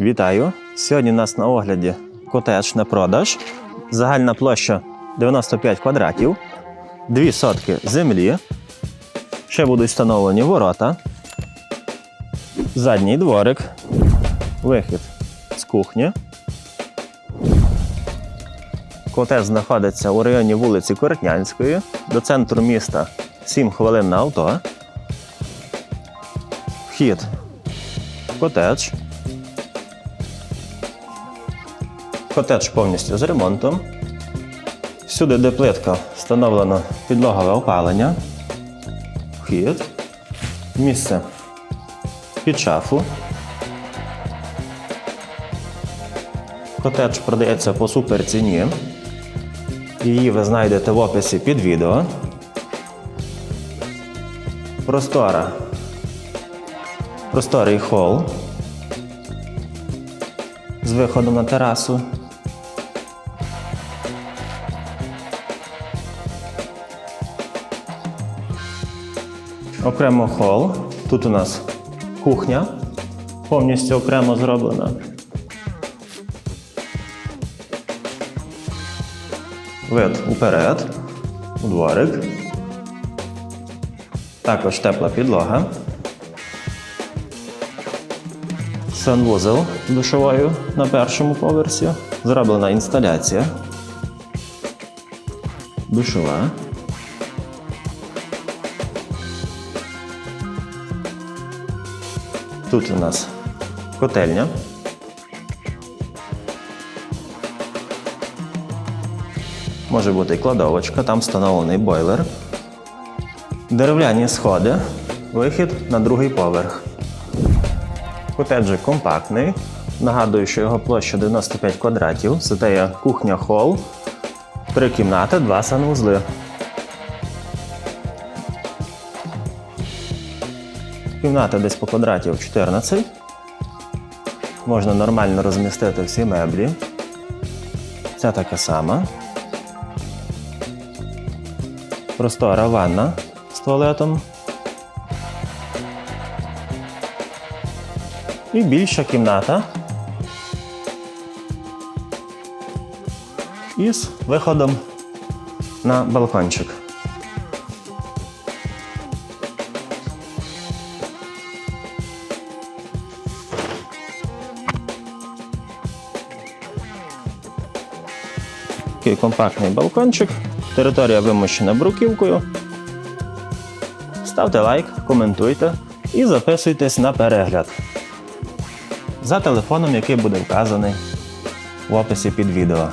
Вітаю! Сьогодні у нас на огляді котедж на продаж. Загальна площа 95 квадратів, 2 сотки землі. Ще будуть встановлені ворота, задній дворик, вихід з кухні. Котедж знаходиться у районі вулиці Коротнянської, до центру міста 7 хвилин на авто. Вхід в котедж. Котедж повністю з ремонтом. Всюди, де плитка, встановлено підлогове опалення. Вхід. Місце під шафу. Котедж продається по суперціні. Її ви знайдете в описі під відео. Простора. Просторий хол з виходом на терасу. Окремо хол. Тут у нас кухня повністю окремо зроблена. Вид уперед, у дворик. Також тепла підлога. Санвузел душовою на першому поверсі. Зроблена інсталяція. Душова. Тут у нас котельня. Може бути і кладовочка, там встановлений бойлер. Дерев'яні сходи. Вихід на другий поверх. Котеджик компактний. Нагадую, що його площа 95 квадратів. Це є кухня хол, три кімнати, два санвузли. Кімната десь по квадратів 14. Можна нормально розмістити всі меблі. Ця така сама. Простора ванна з туалетом. І більша кімната. Із виходом на балкончик. Такий компактний балкончик. Територія вимощена бруківкою. Ставте лайк, коментуйте і записуйтесь на перегляд за телефоном, який буде вказаний в описі під відео.